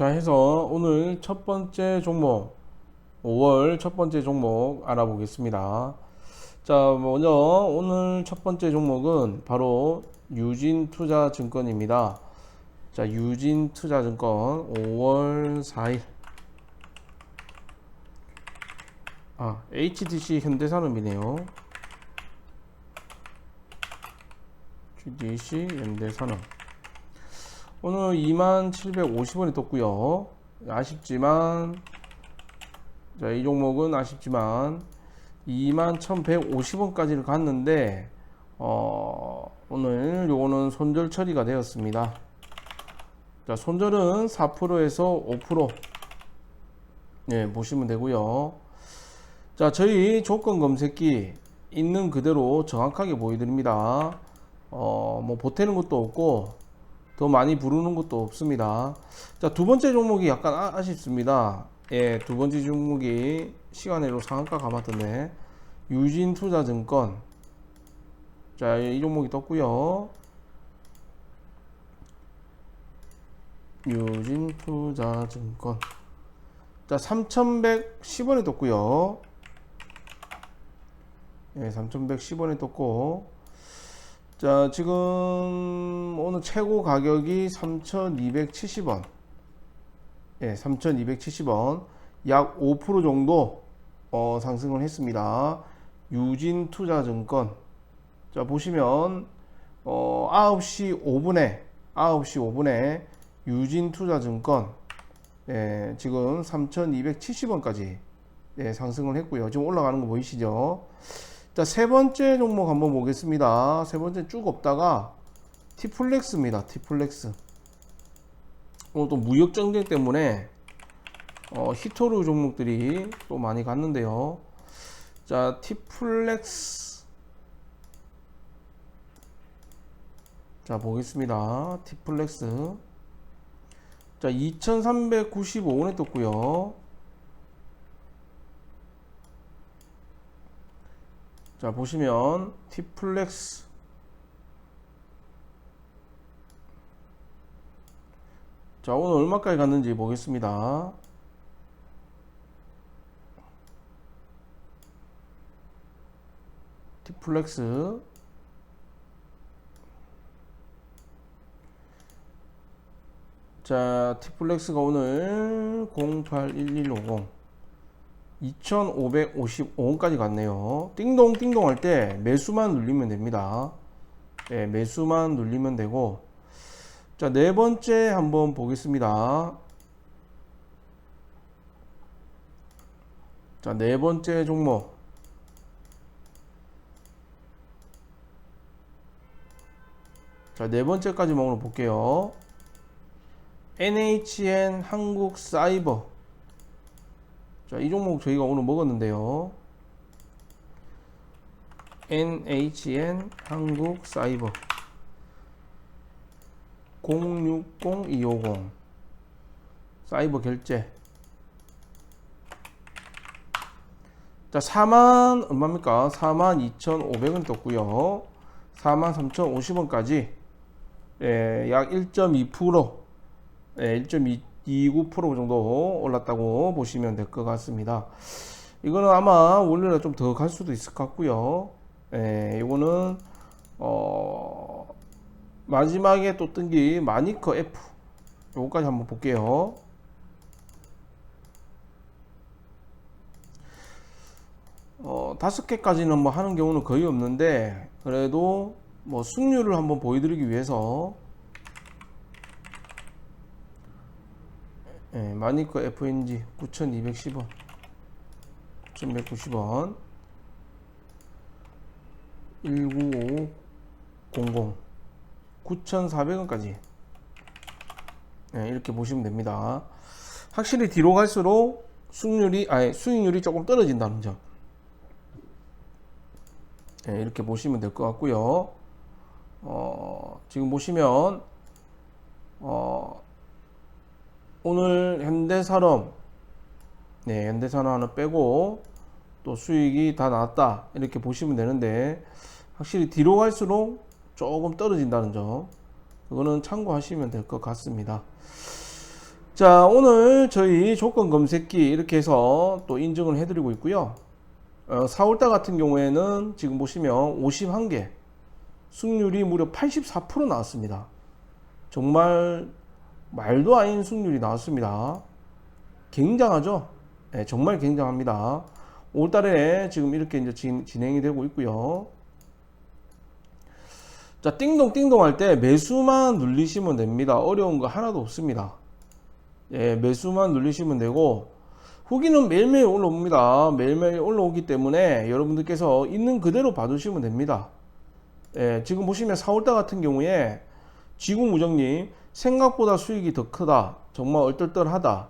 자 해서 오늘 첫 번째 종목 5월 첫 번째 종목 알아보겠습니다. 자 먼저 오늘 첫 번째 종목은 바로 유진투자증권입니다. 자 유진투자증권 5월 4일 아 HTC 현대산업이네요. GDC 현대산업 오늘 2750원이 떴고요. 아쉽지만 자, 이 종목은 아쉽지만 21,150원까지를 갔는데 어, 오늘 요거는 손절 처리가 되었습니다. 자, 손절은 4%에서 5% 예, 보시면 되고요. 자, 저희 조건 검색기 있는 그대로 정확하게 보여드립니다. 어, 뭐 보태는 것도 없고 더 많이 부르는 것도 없습니다. 자, 두 번째 종목이 약간 아, 쉽습니다 예, 두 번째 종목이 시간으로 상한가 감았던데 유진투자증권 자, 이 종목이 떴고요. 유진투자증권 자, 3110원에 떴고요. 예, 3110원에 떴고 자, 지금 오늘 최고 가격이 3,270원. 예, 3,270원. 약 5% 정도 어, 상승을 했습니다. 유진투자증권. 자, 보시면 어, 9시 5분에 9시 5분에 유진투자증권 예, 지금 3,270원까지 예, 상승을 했고요. 지금 올라가는 거 보이시죠? 자, 세 번째 종목 한번 보겠습니다. 세 번째 쭉 없다가 티플렉스입니다. 티플렉스. 오늘 또 무역 전쟁 때문에 어, 히토르 종목들이 또 많이 갔는데요. 자, 티플렉스. 자, 보겠습니다. 티플렉스. 자, 2395원에 떴고요. 자 보시면 티플렉스. 자 오늘 얼마까지 갔는지 보겠습니다. 티플렉스. 자 티플렉스가 오늘 081150 2555원까지 갔네요. 띵동 띵동 할 때 매수만 눌리면 됩니다. 네, 매수만 눌리면 되고 자, 네 번째 한번 보겠습니다. 자, 네 번째 종목. 자, 네 번째까지만 오늘 볼게요. NHN 한국 사이버 자, 이 종목 저희가 오늘 먹었는데요. NHN 한국 사이버 060250 사이버 결제. 자 4만 얼마입니까? 4만 2,500원 떴고요. 4만 3,050원까지 예, 약1.2% 예, 1.2 29% 정도 올랐다고 보시면 될 것 같습니다. 이거는 아마 원래는 좀 더 갈 수도 있을 것 같고요. 예, 이거는 어 마지막에 또 뜬 게 마니커 F 요거까지 한번 볼게요. 어, 다섯 개까지는 뭐 하는 경우는 거의 없는데 그래도 뭐 승률을 한번 보여드리기 위해서 예, 마니커 FNG 9210원. 9190원 19500 9400원까지. 예, 이렇게 보시면 됩니다. 확실히 뒤로 갈수록 수익률이 아니 수익률이 조금 떨어진다는 점. 예, 이렇게 보시면 될 것 같고요. 어, 지금 보시면 어, 오늘 현대산업 네, 현대산업 하나 빼고 또 수익이 다 나왔다 이렇게 보시면 되는데 확실히 뒤로 갈수록 조금 떨어진다는 점 그거는 참고하시면 될 것 같습니다 자, 오늘 저희 조건 검색기 이렇게 해서 또 인증을 해드리고 있고요. 어, 4월달 같은 경우에는 지금 보시면 51개, 승률이 무려 84% 나왔습니다. 정말 말도 아닌 승률이 나왔습니다. 굉장하죠? 네, 정말 굉장합니다. 5월달에 지금 이렇게 이제 진, 진행이 되고 있고요. 자, 띵동 띵동 할 때 매수만 눌리시면 됩니다. 어려운 거 하나도 없습니다. 예, 매수만 누르시면 되고 후기는 매일매일 올라옵니다. 매일매일 올라오기 때문에 여러분들께서 있는 그대로 봐주시면 됩니다. 예, 지금 보시면 4월달 같은 경우에 지구무정님 생각보다 수익이 더 크다. 정말 얼떨떨하다.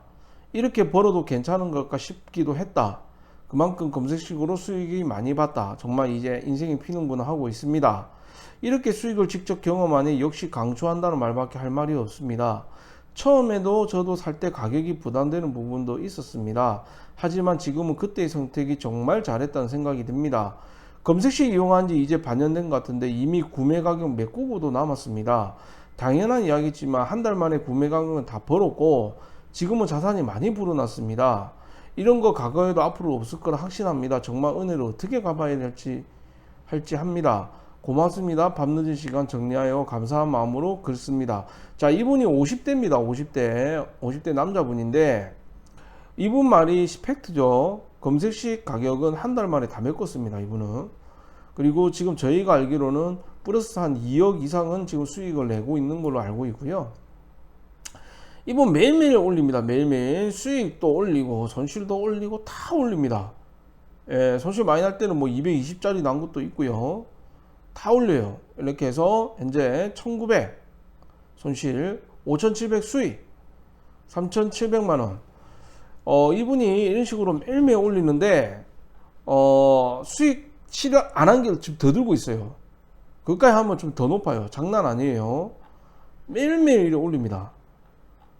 이렇게 벌어도 괜찮은 걸까 싶기도 했다. 그만큼 검색식으로 수익이 많이 봤다. 정말 이제 인생이 피는구나 하고 있습니다. 이렇게 수익을 직접 경험하니 역시 강조한다는 말밖에 할 말이 없습니다. 처음에도 저도 살 때 가격이 부담되는 부분도 있었습니다. 하지만 지금은 그때의 선택이 정말 잘했다는 생각이 듭니다. 검색식 이용한 지 이제 반년 된 것 같은데 이미 구매 가격 메꾸고도 남았습니다. 당연한 이야기지만 한 달 만에 구매 가격은 다 벌었고 지금은 자산이 많이 불어났습니다. 이런 거 과거에도 앞으로 없을 거라 확신합니다. 정말 은혜로 어떻게 갚아야 될지 할지 합니다. 고맙습니다. 밤늦은 시간 정리하여 감사한 마음으로 글 씁니다. 자, 이분이 50대입니다. 50대. 50대 남자분인데, 이분 말이 팩트죠. 검색식 가격은 한 달 만에 다 메꿨습니다. 이분은. 그리고 지금 저희가 알기로는 플러스 한 2억 이상은 지금 수익을 내고 있는 걸로 알고 있고요. 이분 매일매일 올립니다. 매일매일 수익도 올리고 손실도 올리고 다 올립니다. 예, 손실 많이 날 때는 뭐 220짜리 난 것도 있고요. 다 올려요. 이렇게 해서 현재 1900 손실 5700 수익 3700만 원. 어, 이분이 이런 식으로 매일매일 올리는데 어, 수익 실현 안한 게 지금 더 들고 있어요. 그까지 하면 좀 더 높아요. 장난 아니에요. 매일매일 올립니다.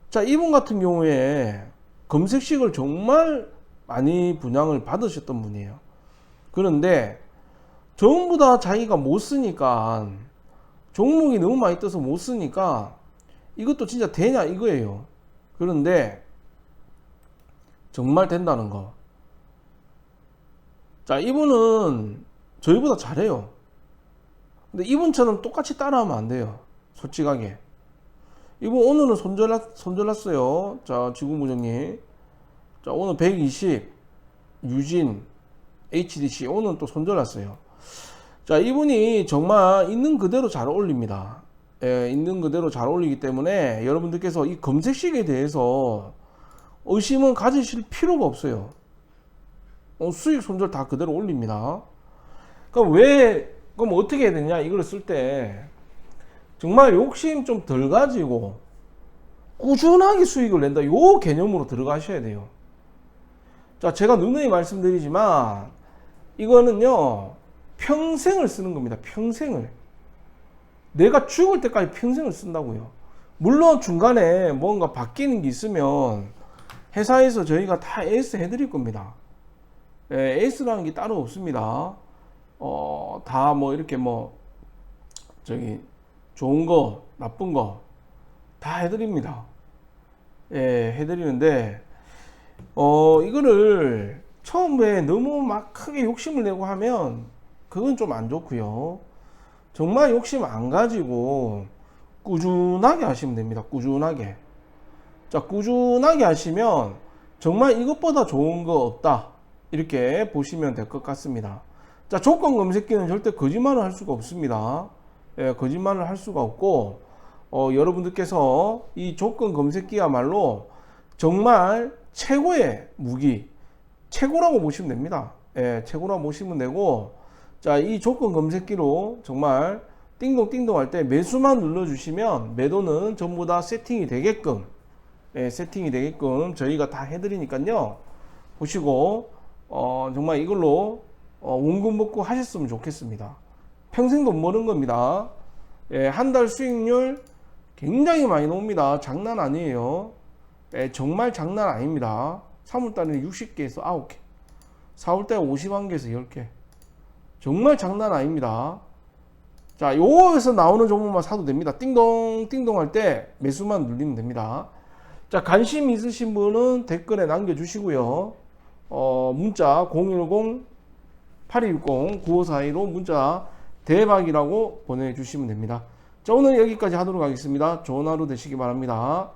자, 이분 같은 경우에 검색식을 정말 많이 분양을 받으셨던 분이에요. 그런데 전부 다 자기가 못 쓰니까 종목이 너무 많이 떠서 못 쓰니까 이것도 진짜 되냐 이거예요. 그런데 정말 된다는 거. 자, 이분은 저희보다 잘해요. 근데 이분처럼 똑같이 따라하면 안 돼요. 솔직하게. 이분 오늘은 손절났, 손절났어요. 자, 지구무정님. 자, 오늘 120, 유진, HDC. 오늘은 또 손절났어요. 자, 이분이 정말 있는 그대로 잘 올립니다. 예, 있는 그대로 잘 올리기 때문에 여러분들께서 이 검색식에 대해서 의심은 가지실 필요가 없어요. 어, 수익 손절 다 그대로 올립니다. 그럼 왜, 그럼 어떻게 해야 되냐? 이걸 쓸 때 정말 욕심 좀 덜 가지고 꾸준하게 수익을 낸다. 요 개념으로 들어가셔야 돼요. 자, 제가 누누이 말씀드리지만 이거는요, 평생을 쓰는 겁니다. 평생을. 내가 죽을 때까지 평생을 쓴다고요. 물론 중간에 뭔가 바뀌는 게 있으면 회사에서 저희가 다 에이스 해드릴 겁니다. 예, 에이스라는 게 따로 없습니다. 어, 다 뭐 이렇게 뭐, 저기, 좋은 거, 나쁜 거, 다 해드립니다. 예, 해드리는데, 어, 이거를 처음에 너무 막 크게 욕심을 내고 하면 그건 좀 안 좋고요. 정말 욕심 안 가지고 꾸준하게 하시면 됩니다. 꾸준하게. 자, 꾸준하게 하시면 정말 이것보다 좋은 거 없다. 이렇게 보시면 될 것 같습니다. 자, 조건 검색기는 절대 거짓말을 할 수가 없습니다. 예, 거짓말을 할 수가 없고, 어, 여러분들께서 이 조건 검색기야말로 정말 최고의 무기, 최고라고 보시면 됩니다. 예, 최고라고 보시면 되고, 자, 이 조건 검색기로 정말 띵동띵동 할 때 매수만 눌러주시면 매도는 전부 다 세팅이 되게끔 예, 세팅이 되게끔 저희가 다 해드리니까요. 보시고 어, 정말 이걸로 어, 원금 먹고 하셨으면 좋겠습니다. 평생 돈 버는 겁니다. 예, 한 달 수익률 굉장히 많이 나옵니다. 장난 아니에요. 예, 정말 장난 아닙니다. 3월달에는 60개에서 9개, 4월달에 51개에서 10개. 정말 장난 아닙니다. 자, 요거에서 나오는 종목만 사도 됩니다. 띵동, 띵동 할 때 매수만 눌리면 됩니다. 자, 관심 있으신 분은 댓글에 남겨주시고요. 어, 문자 010-8260-9542로 문자 대박이라고 보내주시면 됩니다. 자, 오늘 여기까지 하도록 하겠습니다. 좋은 하루 되시기 바랍니다.